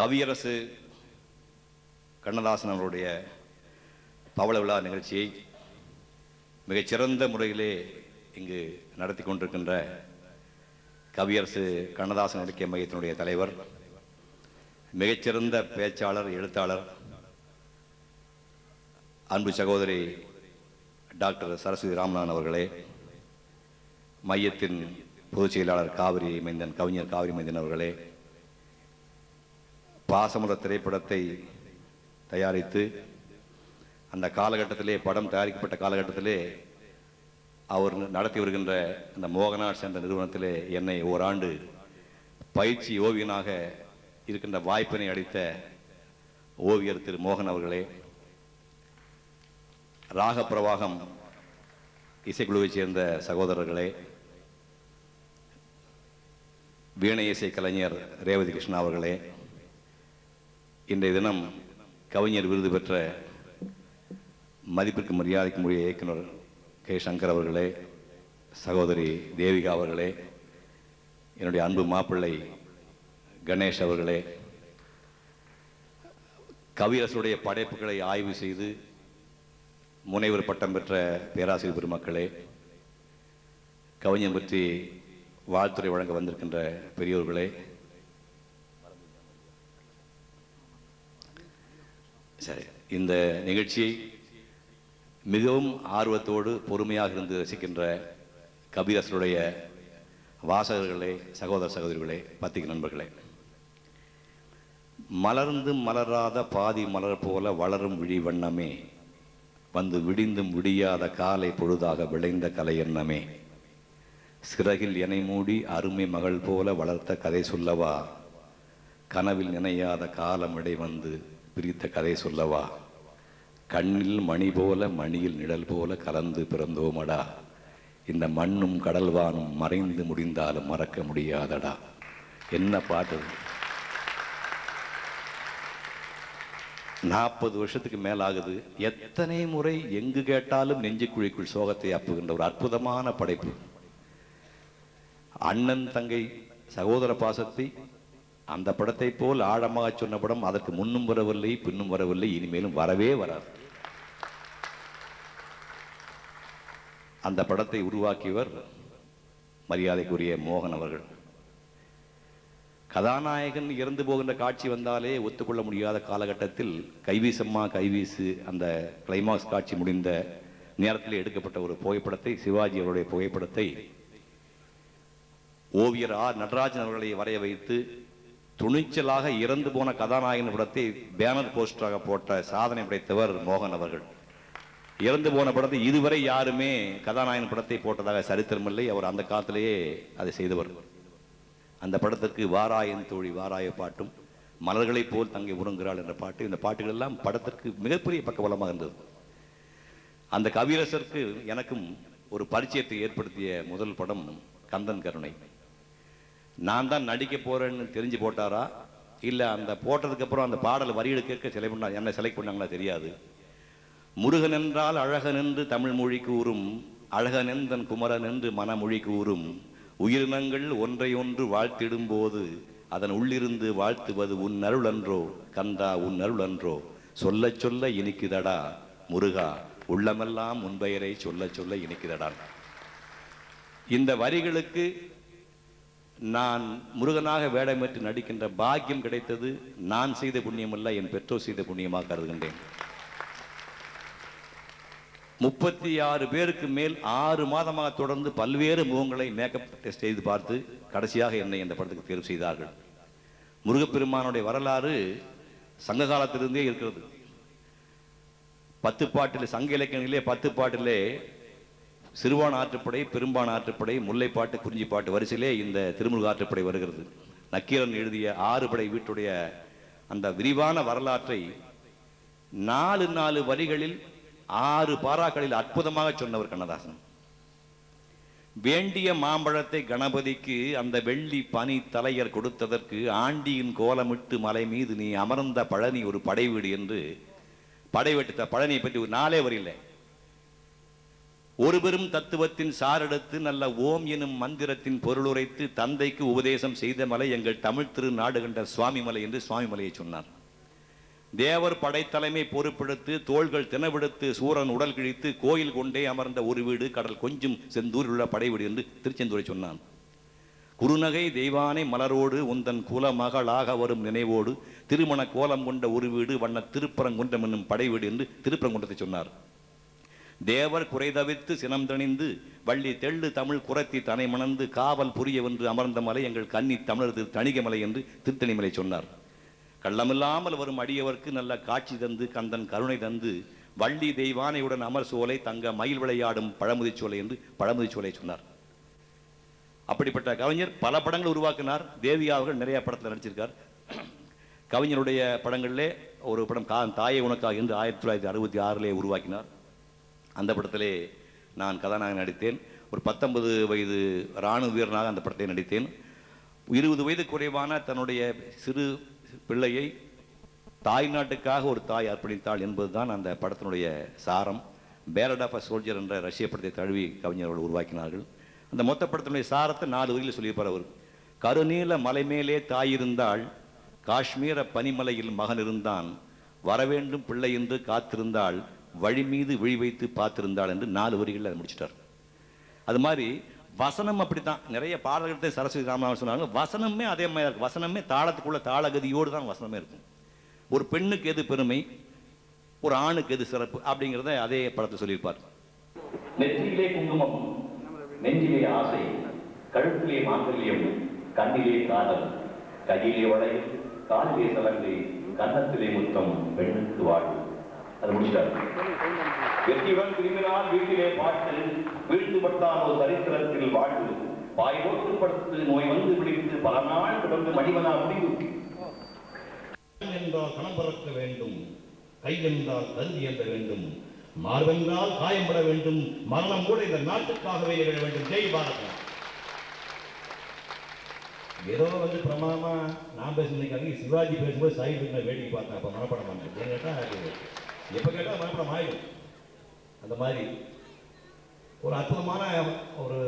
கவியரசு கண்ணதாசன் அவருடைய பவள விழா நிகழ்ச்சியை மிகச்சிறந்த முறையிலே இங்கு நடத்தி கொண்டிருக்கின்ற கவியரசு கண்ணதாசன் இலக்கிய மையத்தினுடைய தலைவர் மிகச்சிறந்த பேச்சாளர் எழுத்தாளர் அன்பு சகோதரி டாக்டர் சரஸ்வதி ராமநாதன் அவர்களே மையத்தின் பொதுச் செயலாளர் காவிரி மைந்தன் கவிஞர் காவிரி மைந்தன் அவர்களே பாசமுத திரைப்படத்தை தயாரித்து அந்த காலகட்டத்திலே படம் தயாரிக்கப்பட்ட காலகட்டத்திலே அவர் நடத்தி வருகின்ற அந்த மோகனாட்ஸ் என்ற நிறுவனத்திலே என்னை ஓராண்டு பயிற்சி ஓவியனாக இருக்கின்ற வாய்ப்பினை அளித்த ஓவியர் திரு மோகன் அவர்களே ராக பிரவாகம் இசைக்குழுவைச் சேர்ந்த சகோதரர்களே வீணை இசை கலைஞர் ரேவதி கிருஷ்ணா அவர்களே இன்றைய தினம் கவிஞர் விருது பெற்ற மதிப்பிற்கு மரியாதைக்கு உரிய இயக்குனர் கே சங்கர் அவர்களே சகோதரி தேவிகா அவர்களே என்னுடைய அன்பு மாப்பிள்ளை கணேஷ் அவர்களே கவியரசுடைய படைப்புகளை ஆய்வு செய்து முனைவர் பட்டம் பெற்ற பேராசிரியர் பெருமக்களே கவிஞர் பற்றி வாழ்த்துறை வழங்க வந்திருக்கின்ற பெரியோர்களே சரி. இந்த நிகழ்ச்சியை மிகவும் ஆர்வத்தோடு பொறுமையாக இருந்து ரசிக்கின்ற கபிரசருடைய வாசகர்களே சகோதர சகோதரிகளே பத்திரிகை நண்பர்களே. மலர்ந்து மலராத பாதி மலர் போல வளரும் விழி வண்ணமே வந்து விடிந்தும் விடியாத காலை பொழுதாக விளைந்த கலை எண்ணமே. சிறகில் எனை மூடி அருமை மகள் போல வளர்த்த கதை சொல்லவா? கனவில் நினையாத காலம் இடை வந்து பிரித்த கதை சொல்லவா? கண்ணில் மணி போல மணியில் நிழல் போல கலந்து பிறந்தோமடா. இந்த மண்ணும் கடல்வானும் மறைந்து முடிந்தாலும் மறக்க முடியாதடா. என்ன பாட்டு? நாற்பது வருஷத்துக்கு மேல் ஆகுது எத்தனை முறை எங்கு கேட்டாலும் நெஞ்சுக்குழிக்குள் சோகத்தை அப்புகின்ற ஒரு அற்புதமான படைப்பு. அண்ணன் தங்கை சகோதர பாசத்தை அந்த படத்தை போல் ஆழமாக சொன்ன படம் அதற்கு முன்னும் வரவில்லை பின்னும் வரவில்லை இனிமேலும் வரவே வராது. அந்த படத்தை உருவாக்கியவர் மரியாதைக்குரிய மோகன் அவர்கள். கதாநாயகன் இறந்து போகின்ற காட்சி வந்தாலே ஒத்துக்கொள்ள முடியாத காலகட்டத்தில் கைவீசம்மா கைவீசு அந்த கிளைமாக்ஸ் காட்சி முடிந்த நேரத்தில் எடுக்கப்பட்ட ஒரு புகைப்படத்தை சிவாஜி அவருடைய புகைப்படத்தை ஓவியர் ஆர் நடராஜன் அவர்களை வரைய வைத்து துணிச்சலாக இறந்து போன கதாநாயகன் படத்தை பேனர் போஸ்டராக போட்ட சாதனை படைத்தவர் மோகன் அவர்கள். இறந்து போன படத்தை இதுவரை யாருமே கதாநாயகன் படத்தை போட்டதாக சரித்திரமில்லை அவர் அந்த காலத்திலேயே அதை செய்தவர். அந்த படத்திற்கு வாராயன் தோழி வாராய பாட்டும் மலர்களைப் போல் தங்கை உறங்குகிறாள் என்ற பாட்டு இந்த பாட்டுகள் எல்லாம் படத்திற்கு மிகப்பெரிய பக்கபலமாக இருந்தது. அந்த கவிரசருக்கு எனக்கும் ஒரு பரிச்சயத்தை ஏற்படுத்திய முதல் படம் கந்தன் கருணை. நான் தான் நடிக்க போறேன்னு தெரிஞ்சு போட்டாரா? இல்ல அந்த போட்டதுக்கு அப்புறம் அந்த பாடல் வரிகளை கேட்க செலக்ட் பண்ணா என்ன செலக்ட் பண்ணாங்களா தெரியாது. முருகன் என்றால் அழகன் என்று தமிழ் மொழி கூறும் அழகன் என்றன் குமரன் என்று மனமொழி கூறும். உயிரினங்கள் ஒன்றை ஒன்று வாழ்த்திடும் போது அதன் உள்ளிருந்து வாழ்த்துவது உன் அருள் அன்றோ கந்தா உன் அருள் அன்றோ சொல்ல சொல்ல இனிக்குதடா முருகா உள்ளமெல்லாம் உன் பெயரை சொல்ல சொல்ல இனிக்குதடா. இந்த வரிகளுக்கு நான் முருகனாக வேடமேற்று நடிக்கின்ற பாக்கியம் கிடைத்தது நான் செய்த புண்ணியம் அல்ல என் பெற்றோர் செய்த புண்ணியமாக கருதுகின்றேன். முப்பத்தி ஆறு பேருக்கு மேல் ஆறு மாதமாக தொடர்ந்து பல்வேறு முகங்களை மேக்கப் டெஸ்ட் செய்து பார்த்து கடைசியாக என்னை இந்த படத்துக்கு தேர்வு செய்தார்கள். முருகப்பெருமானுடைய வரலாறு சங்க காலத்திலிருந்தே இருக்கிறது. பத்து பாட்டில் சங்க இலக்கியங்களிலே பத்து பாட்டிலே சிறுவான் ஆற்றுப்படை பெரும்பான் ஆற்றுப்படை முல்லைப்பாட்டு குறிஞ்சிப்பாட்டு வரிசையிலே இந்த திருமுருக ஆற்றுப்படை வருகிறது. நக்கீரன் எழுதிய ஆறு படை வீட்டுடைய அந்த விரிவான வரலாற்றை நாலு நாலு வரிகளில் ஆறு பாராக்களில் அற்புதமாக சொன்னவர் கண்ணதாசன். வேண்டிய மாம்பழத்தை கணபதிக்கு அந்த வெள்ளி பனி தலையர் கொடுத்ததற்கு ஆண்டியின் கோலமிட்டு மலை மீது நீ அமர்ந்த பழனி ஒரு படை வீடு என்று படை வெட்டுத்த பழனியை பற்றி ஒரு நாளே வரில்லை ஒரு பெரும் தத்துவத்தின் சாரெடுத்து நல்ல ஓம் எனும் மந்திரத்தின் பொருளுரைத்து தந்தைக்கு உபதேசம் செய்த மலை எங்கள் தமிழ் திரு நாடு கண்ட சுவாமி மலை என்று சுவாமி மலையை சொன்னார். தேவர் படைத்தலைமை பொறுப்பெடுத்து தோள்கள் தினவெடுத்து சூரன் உடல் கிழித்து கோயில் கொண்டே அமர்ந்த ஒரு வீடு கடல் கொஞ்சம் செந்தூரில் உள்ள படை வீடு என்று திருச்செந்தூரை சொன்னான். குறுநகை தெய்வானை மலரோடு உந்தன் குல மகளாக வரும் நினைவோடு திருமண கோலம் கொண்ட ஒரு வீடு வண்ண திருப்பரங்குன்றம் என்னும் படை வீடு என்று திருப்பரங்குன்றத்தை சொன்னார். தேவர் குறை தவிர்த்து சினம் தணிந்து வள்ளி தெள்ளு தமிழ் குரத்தி தனை மணந்து காவல் புரியவென்று அமர்ந்த மலை எங்கள் கன்னி தமிழர் தணிகை மலை என்று திருத்தணிமலை சொன்னார். கள்ளமில்லாமல் வரும் அடியவர்க்கு நல்ல காட்சி தந்து கந்தன் கருணை தந்து வள்ளி தெய்வானையுடன் அமர் சோலை தங்க மயில் விளையாடும் பழமுதி சோலை என்று பழமுதி சோலை சொன்னார். அப்படிப்பட்ட கவிஞர் பல படங்கள் உருவாக்கினார். தேவிகா அவர்கள் நிறைய படத்தில் நடிச்சிருக்கார். கவிஞருடைய படங்களிலே ஒரு படம் கா தாயை உனக்காக என்று ஆயிரத்தி தொள்ளாயிரத்தி அறுபத்தி ஆறிலே உருவாக்கினார். அந்த படத்திலே நான் கதாநாயகன் நடித்தேன். ஒரு பத்தொன்பது வயது இராணுவ வீரனாக அந்த படத்தை நடித்தேன். இருபது வயது குறைவான தன்னுடைய சிறு பிள்ளையை தாய் நாட்டுக்காக ஒரு தாய் அர்ப்பணித்தாள் என்பதுதான் அந்த படத்தினுடைய சாரம். பேரட் ஆஃப் அ சோல்ஜர் என்ற ரஷ்ய படத்தை தழுவி கவிஞர்கள் உருவாக்கினார்கள். அந்த மொத்த படத்தினுடைய சாரத்தை நாலு வரியில் சொல்லியிருப்பார் அவர். கருநீல மலை மேலே தாய் இருந்தால் காஷ்மீர பனிமலையில் மகன் இருந்தான் வரவேண்டும் பிள்ளை என்று காத்திருந்தாள் வழி மீது விழி வைத்து பார்த்திருந்தாள் என்று நாலு வரிகளில் அதை முடிச்சிட்டார். அது மாதிரி வசனம் அப்படித்தான். நிறைய பாடல்கள் சரஸ்வதி ராமநாதன் சொன்னாங்க வசனமே அதே மாதிரி இருக்கும் வசனமே தாளத்துக்குள்ள தாளகதியோடு தான் வசனமே இருக்கும். ஒரு பெண்ணுக்கு எது பெருமை ஒரு ஆணுக்கு எது சிறப்பு? அப்படிங்கிறத அதே படத்தை சொல்லியிருப்பார். நெற்றியிலே குங்குமம் நெஞ்சிலே ஆசை கழுத்திலே மாங்கல்யம் கண்ணிலே காதல் கையிலே வளை காலிலே சலங்கை கன்னத்திலே முத்தம் பெண்ணுக்கு வாழ்வு. அது முடிச்சிட்டாரு. வெற்றிவன் திரும்பினால் வீட்டிலே பார்த்து வீழ்த்துப்பட்டான் ஒரு சரித்திரத்தில் வாழ்வு பாய் போட்டு படுத்து நோய் வந்து பிடித்து பல நாள் தொடர்ந்து மடிவனா முடிவு. என்றால் கணம் பறக்க வேண்டும் கை என்றால் தந்தி என்ற வேண்டும். மார்பென்றால் காயம்பட வேண்டும் மரணம் கூட இந்த நாட்டுக்காகவே நிகழ வேண்டும். ஜெய் பாரதம் ஏதோ வந்து பிரமாணமா நான் பேசுனதுக்காக சிவாஜி பேசும்போது சைடு வேடிக்கை பார்த்தேன் அப்ப மனப்படம் பண்ணேன். ஏன்னு எப்ப கேட்டால் மறுபடியும் ஆயிடும் அந்த மாதிரி ஒரு அற்புதமான ஒரு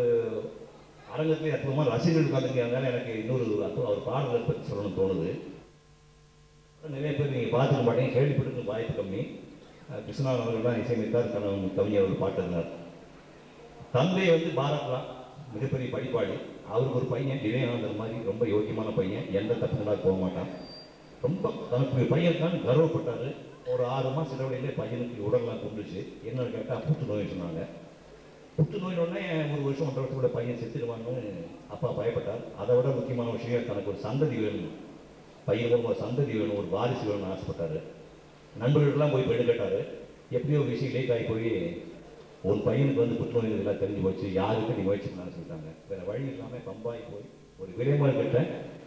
அரங்கத்திலே அற்புதமான ரசிகர்கள் உட்காந்துருக்காங்க எனக்கு இன்னொரு அற்புதம் அவர் பாடல்கள் பற்றி சொல்லணும்னு தோணுது. நிறைய பேர் நீங்கள் பார்த்துக்க மாட்டீங்க கேள்விப்பட்டு வாய்ப்பு கம்மி. அஹ் அவர்கள் தான் இசையமைத்தார் கணவன் கவிஞர் அவர் பாட்டிருந்தார். தந்தை வந்து பாரத்லாம் மிகப்பெரிய படிப்பாளி. அவருக்கு ஒரு பையன் விவேகானந்தர் மாதிரி ரொம்ப யோக்கியமான பையன். எந்த தப்புங்களா போக மாட்டான். ரொம்ப தனக்கு பையன் தான் கர்வப்பட்டார். ஒரு ஆறு மாதம் இடைவெளியிலே பையனுக்கு உடல்லாம் கொண்டுச்சு என்னன்னு கேட்டால் புற்றுநோய் சொன்னாங்க. புற்றுநோய் உடனே ஒரு வருஷம் ஒன்றரை வருஷத்தோட பையன் செத்துடுவாங்கன்னு அப்பா பயப்பட்டார். அதை விட முக்கியமான விஷயம் தனக்கு ஒரு சந்ததி வேணும். பையன் ஒரு சந்ததி வேணும் ஒரு வாரிசு வேணும்னு ஆசைப்பட்டாரு. நண்பர்கள்லாம் போய் பெண்ணு கேட்டார். எப்படியோ ஒரு விஷயம் லேட் ஆகி போய் ஒரு பையனுக்கு வந்து புற்றுநோய் இதெல்லாம் தெரிஞ்சு போச்சு. யாருக்கு நீ முயற்சி பண்ணான்னு சொல்லிட்டாங்க. வேறு வழி இல்லாமல் பம்பாய் போய் ஒரு விலைமலை கிட்ட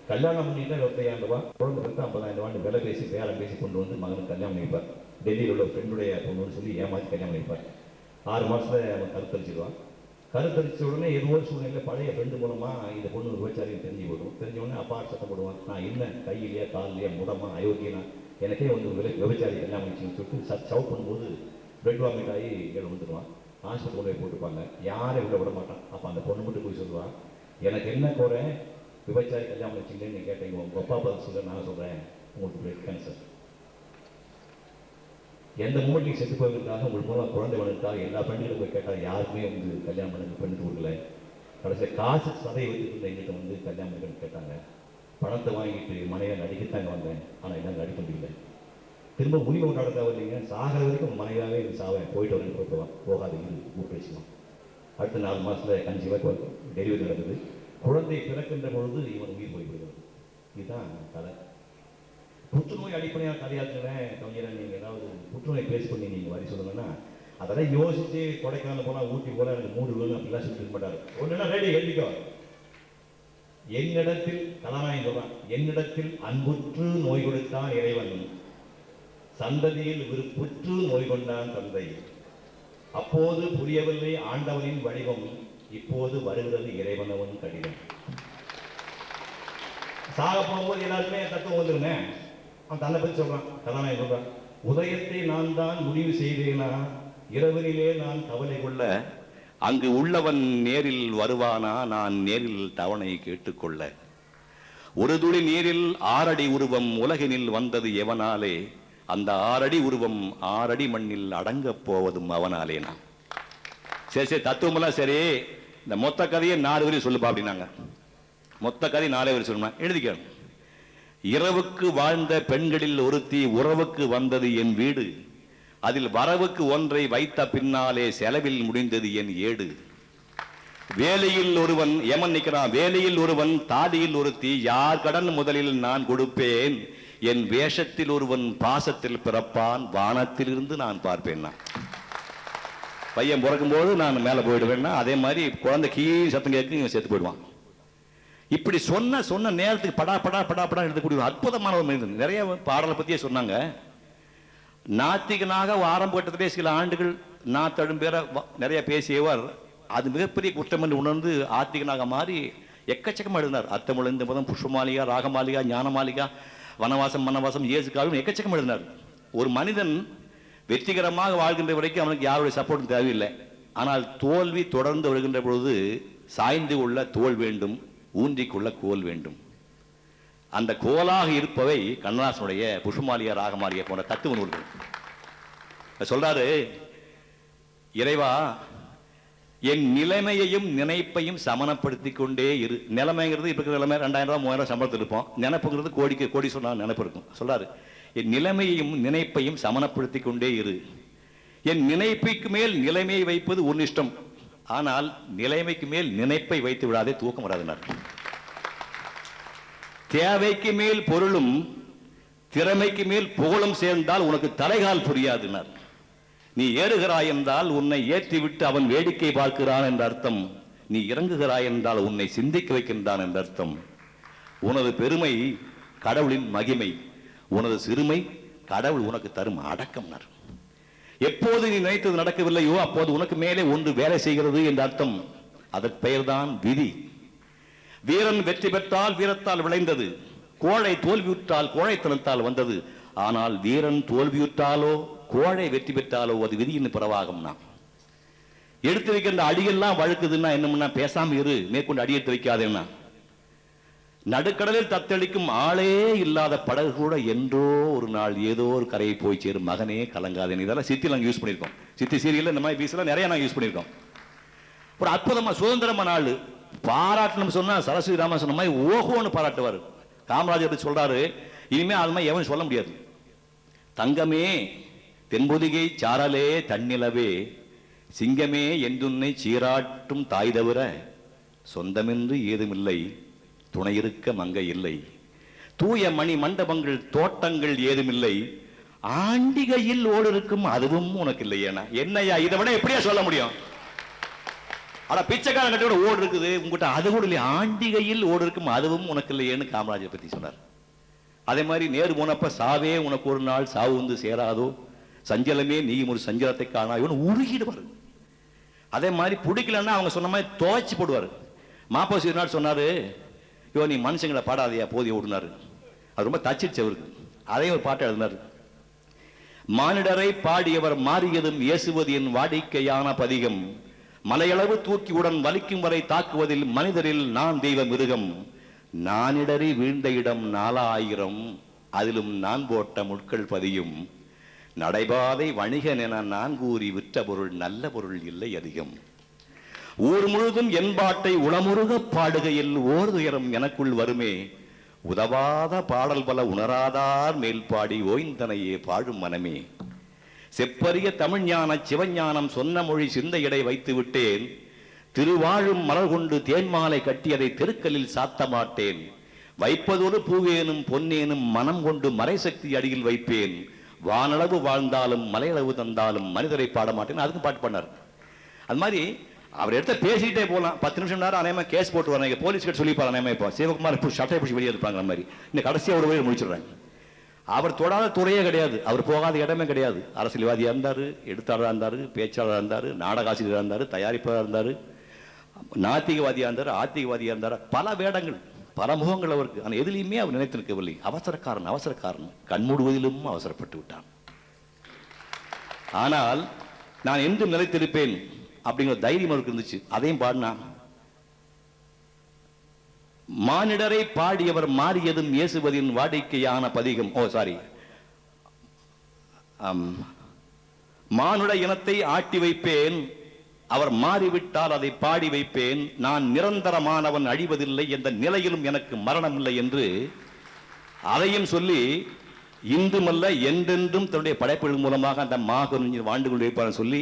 கல்யாணம் பண்ணிட்டு இருபத்தையாயிரம் ரூபாய் குழந்தை பிறகு ஐம்பதாயிரம் ரூபாய் விலை பேசி பேரம் பேசி கொண்டு வந்து மகனுக்கு கல்யாணம் வைப்பார் டெல்லியில் உள்ள ஃப்ரெண்டுடைய பொண்ணுன்னு சொல்லி ஏமாற்றி கல்யாணம் வைப்பார் ஆறு மாசத்துல அவன் கருத்தரிச்சிடுவான். கருத்தரிச்ச உடனே ஏதோ சூழ்நிலை பழைய ஃப்ரெண்டு மூலமா இந்த பொண்ணு விபச்சாரியும் தெரிஞ்சு போடும் தெரிஞ்ச உடனே அப்பா சத்தப்படுவான் நான் என்ன? கையிலேயே காலிலேயே முடமா? அயோக்கியனா? எனக்கே வந்து விலை விபச்சாரி கல்யாணம் வச்சுன்னு சொல்லிட்டு சத் பண்ணும்போது பிரெட் வாமிட் ஆகி இடம் வந்துடுவான் ஆஸ்பத்திரி போய் போட்டுப்பாங்க. யாரையும் விட விட மாட்டான். அப்போ அந்த பொண்ணு மட்டும் போய் சொல்லுவான் எனக்கு என்ன குறை? விபச்சாரி கல்யாணம் வச்சிங்கன்னு கேட்டீங்க உங்கள் அப்பா பதில் சொல்ல நான் சொல்கிறேன் உங்களுக்கு பிளட் கேன்சர் எந்த மூமெண்ட் செத்து போவதற்காக உங்களுக்கு மூலம் குழந்தை வளர்க்காக எல்லா பெண்களும் போய் கேட்டால் யாருக்குமே வந்து கல்யாணம் பண்ணி பெண்ணு கொடுக்கல. கடைசியில் காசு சதையை இருந்த எங்கிட்ட வந்து கல்யாணம் பண்ணி கேட்டாங்க. பணத்தை வாங்கிட்டு மனையை நடிக்கத்தாங்க வந்தேன். ஆனால் என்னால் நடிக்க முடியல. திரும்ப உரிமை கொண்டாட வரீங்க சாகிற வரைக்கும் மனையாகவே இது சாவேன் போயிட்டு வரேன் போயிட்டு போகாது இது கூப்பிட்டு வச்சுக்கலாம் அடுத்த நாலு மாதத்தில் கன்சீவாக டெலிவரி நடக்குது. குழந்தை பிறக்கின்ற பொழுது இவன் உயிர் போய்விடுகிறது இதுதான் கதை. புற்றுநோய் அடிப்படையாக கதையாக்குறேன் கவிஞரை நீங்கள் ஏதாவது புற்றுநோய் பேஸ் பண்ணி நீங்கள் வரி சொல்லுங்கன்னா அதெல்லாம் யோசிச்சு கொடைக்கானல் போனால் ஊட்டி போல எனக்கு மூடு விழுங்க அப்படிலாம் சொல்லிட்டு மாட்டாரு ஒன்றுனா ரெடி எழுதிக்கோ. என்னிடத்தில் கலாநாயகம் சொல்றான் என்னிடத்தில் அன்புற்று நோய் கொடுத்தான் இறைவன். சந்ததியில் விருப்புற்று நோய் கொண்டான் தந்தை. அப்போது புரியவில்லை ஆண்டவனின் வடிவம். இப்போது வருகிறது இறைவனவன் கடிதம். சாக போகும்போது எல்லாருமே தத்துவம் வந்துருங்க அவன் தன்னை பற்றி சொல்றான் கதாநாயகன் சொல்றான். உதயத்தை நான் தான் முடிவு செய்தேனா? இரவிலே நான் கவலை கொள்ள அங்கு உள்ளவன் நேரில் வருவானா? நான் நேரில் தவணை கேட்டுக்கொள்ள. ஒரு துளி நீரில் ஆறடி உருவம் உலகினில் வந்தது எவனாலே? அந்த ஆறடி உருவம் ஆறடி மண்ணில் அடங்கப் போவதும் அவனாலேனா? சரி சரி தத்துவமெல்லாம் சரி. இந்த மொத்த கதையை நாலு வரி சொல்லுப்பா அப்படின்னாங்க. மொத்த கதை நாலே வரி சொல்லுமா? எழுதிக்க இரவுக்கு வாழ்ந்த பெண்களில் ஒருத்தி உறவுக்கு வந்தது என் வீடு. அதில் வரவுக்கு ஒன்றை வைத்த பின்னாலே செலவில் முடிந்தது என் ஏடு. வேலையில் ஒருவன் எமன் நிற்கிறான் வேலையில் ஒருவன் தாடியில் ஒருத்தி யார் கடன் முதலில் நான் கொடுப்பேன்? என் வேஷத்தில் ஒருவன் பாசத்தில் பிறப்பான் வானத்திலிருந்து நான் பார்ப்பேன் நான். பையன் பிறக்கும்போது நான் மேலே போயிடுவேன்னா அதே மாதிரி குழந்தை கீ சத்தம் கேட்கு இவன் செத்து போயிடுவான். இப்படி சொன்ன சொன்ன நேரத்துக்கு படா படா படா படா எழுதக்கூடிய அற்புதமான ஒரு மனிதன். நிறைய பாடலை பத்தியே சொன்னாங்க. நாத்திகனாக ஆரம்பகட்டத்திலே சில ஆண்டுகள் நாத்தழும் பேரை வ- நிறைய பேசியவர் அது மிகப்பெரிய குற்றம் என்று உணர்ந்து ஆத்திகனாக மாறி எக்கச்சக்கமா எழுதினார். இந்த மதம் புஷ்பமாலிகா ராகமாலிகா ஞானமாலிகா வனவாசம் மனவாசம் இயேசுக்காகவும் எக்கச்சக்கம் எழுதினார். ஒரு மனிதன் வெற்றிகரமாக வாழ்கின்ற வரைக்கும் அவனுக்கு யாருடைய சப்போர்ட்டும் தேவையில்லை. ஆனால் தோல்வி தொடர்ந்து வருகின்ற பொழுது சாய்ந்து கொள்ள தோல் வேண்டும் ஊன்றிக் கொள்ள கோல் வேண்டும். அந்த கோலாக இருப்பவை கண்ணதாசனுடைய புஷ்பமாலியா ராகமாலியா போன்ற தத்துவ நூல்கள். சொல்றாரு இறைவா என் நிலைமையையும் நினைப்பையும் சமணப்படுத்தி கொண்டே இரு. நிலைமைங்கிறது இப்போ இருக்கிற நிலைமை ரெண்டாயிரம் ரூபாய் மூவாயிரம் சம்பளத்தில் இருப்போம். நினைப்புங்கிறது கோடிக்கு கோடி சொன்னால் நினைப்பு இருக்கும். சொல்றாரு என் நிலைமையையும் நினைப்பையும் சமனப்படுத்தி கொண்டே இரு. என் நினைப்புக்கு மேல் நிலைமையை வைப்பது உன் இஷ்டம். ஆனால் நிலைமைக்கு மேல் நினைப்பை வைத்து விடாதே தூக்கம் வராதனர் தேவைக்கு மேல் பொருளும் திறமைக்கு மேல் புகழும் சேர்ந்தால் உனக்கு தலைகால் புரியாதனர் நீ ஏறுகிறாய் என்றால் உன்னை ஏற்றிவிட்டு அவன் வேடிக்கை பார்க்கிறான் என்ற அர்த்தம். நீ இறங்குகிறாய் என்றால் உன்னை சிந்திக்க வைக்கின்றான் என்ற அர்த்தம். உனது பெருமை கடவுளின் மகிமை. உனது சிறுமை கடவுள் உனக்கு தரும் அடக்கம்னர் எப்போது நீ நினைத்தது நடக்கவில்லையோ அப்போது உனக்கு மேலே ஒன்று வேலை செய்கிறது என்ற அர்த்தம். அதற்கு பெயர்தான் விதி. வீரன் வெற்றி பெற்றால் வீரத்தால் விளைந்தது. கோழை தோல்வியுற்றால் கோழைத்தனத்தால் வந்தது. ஆனால் வீரன் தோல்வியுற்றாலோ கோழை வெற்றி பெற்றாலோ அது விதியின் பிறவாகும்னா எடுத்து வைக்கின்ற அடியெல்லாம் வழுக்குதுன்னா என்னமுன்னா பேசாம இரு. மேற்கொண்டு அடி எடுத்து வைக்காதேன்னா. நடுக்கடலில் தத்தளிக்கும் ஆளே இல்லாத படகு கூட என்றோ ஒரு நாள் ஏதோ ஒரு கரையை போய் சேரும். மகனே கலங்காதே. இதெல்லாம் சித்தி நாங்கள் யூஸ் பண்ணியிருக்கோம். சித்தி சீரியல்ல இந்த மாதிரி பீஸ்லாம் நிறைய நாங்கள் யூஸ் பண்ணியிருக்கோம். ஒரு அற்புதமாக சுதந்திரமா நாள். பாராட்டணும் சொன்னால் சரஸ்வதி ராமன் சொன்ன மாதிரி ஓஹோன்னு பாராட்டுவார். காமராஜர் சொல்கிறாரு இனிமேல் இனிமே அது மாதிரி எவனும் சொல்ல முடியாது. தங்கமே தென்பொதிகை சாரலே தன்னிலவே சிங்கமே என்றுன்னை சீராட்டும் தாய் தவிர சொந்தமென்று ஏதுமில்லை. துணையிருக்க மங்க இல்லை. தூய மணி மண்டபங்கள் தோட்டங்கள் ஏதுமில்லை. ஆண்டிகையில் ஓடு இருக்கும் அதுவும் உனக்கு இல்லையேனா என்னய்யா இதை விட எப்படியா சொல்ல முடியும்? ஆனா பிச்சைக்காரன் கட்டியோட ஓடு இருக்குது உங்ககிட்ட அது கூட இல்லையா? ஆண்டிகையில் ஓடு இருக்கும் அதுவும் உனக்கு இல்லையேன்னு காமராஜர் பத்தி சொன்னார். அதே மாதிரி நேரு போனப்ப சாவே உனக்கு ஒரு நாள் சாவு வந்து சேராதோ? சஞ்சலமே நீ ஒரு சஞ்சலத்தை காணா இவனு உருகிடுவார். அதே மாதிரி பிடிக்கலன்னா அவங்க சொன்ன மாதிரி துவைச்சு போடுவார். மாப்போசி ஒரு நாள் சொன்னாரு ஐயோ நீ மனுஷங்களை பாடாதையா? போதிய ஓடுனாரு. அது ரொம்ப தச்சிடுச்சு அவருக்கு. அதே ஒரு பாட்டு எழுதினாரு. மானிடரை பாடியவர் மாறியதும் இயேசுவது என் வாடிக்கையான பதிகம். மலையளவு தூக்கியுடன் வலிக்கும் வரை தாக்குவதில் மனிதரில் நான் தெய்வ மிருகம். நானிடறி வீழ்ந்த இடம் நாலாயிரம் அதிலும் நான் போட்ட முட்கள் பதியும். நடைபாதை வணிகன் என நான் கூறி விற்ற பொருள் நல்ல பொருள் இல்லை அதிகம். ஊர் முழுதும் என்பாட்டை உளமுருக பாடுகையில் ஓர் துயரம் எனக்குள் வருமே. உதவாத பாடல் பல உணராதார் மேல் பாடி ஓய்ந்தனையே பாழும் மனமே. செப்பரிய தமிழ் ஞான சிவஞானம் சொன்ன மொழி சிந்தையடை வைத்து விட்டேன். திருவாழும் மலர் கொண்டு தேன்மாலை கட்டியதை தெருக்களில் சாத்த மாட்டேன். வைப்பதொரு பூவேனும் பொன்னேனும் மனம் கொண்டு மறைசக்தி அடியில் வைப்பேன். வானளவு வாழ்ந்தாலும் மலையளவு தந்தாலும் மனிதரை பாட மாட்டேன். அதுக்கு பாட்டு பண்ணார் அது மாதிரி அவர் எடுத்த பேசிக்கிட்டே போகலாம் பத்து நிமிஷம் நேரம் அநேகமா கேஸ் போட்டு வராங்க போலீஸ் கிட்ட சொல்லிப்பார் அநேகமா இப்போ. சிவகுமார் இப்போ சட்டை பிடிச்சி வெளியே இருப்பாங்க அந்த மாதிரி. இந்த கடைசியாக ஒரு வழியில் முடிச்சிடுறாங்க. அவர் தொடாத துறையே கிடையாது. அவர் போகாத இடமே கிடையாது. அரசியல்வாதியா இருந்தாரு எழுத்தாளராக இருந்தார் பேச்சாளராக இருந்தார் நாடகாசிரியராக இருந்தார் தயாரிப்பாக இருந்தார் நாத்திகவாதியாக இருந்தார் ஆத்திகவாதியாக இருந்தார். பல வேடங்கள் பல முகங்கள் அவருக்கு. ஆனால் எதுலேயுமே அவர் நினைத்து நிற்கவில்லை. அவசரக்காரன் அவசரக்காரன் கண்மூடுவதிலும் அவசரப்பட்டு விட்டான். ஆனால் நான் எங்கும் நிலைத்திருப்பேன். அப்படிங்கிற தைரியம் அவருக்கு இருந்துச்சு. அதையும் பாடினா மானிடரை பாடியவர் மாறியதும் இயேசுவதின் வாடிக்கையான பதிகம். ஓ சாரி மானுட இனத்தை ஆட்டி வைப்பேன் அவர் மாறிவிட்டால் அதை பாடி வைப்பேன் நான் நிரந்தரமானவன் அழிவதில்லை என்ற நிலையிலும் எனக்கு மரணம் இல்லை என்று அதையும் சொல்லி இன்றுமல்ல என்றென்றும் தன்னுடைய படைப்புகள் மூலமாக அந்த மாகுறிஞர் வாழ்ந்து கொண்டிருப்பார் சொல்லி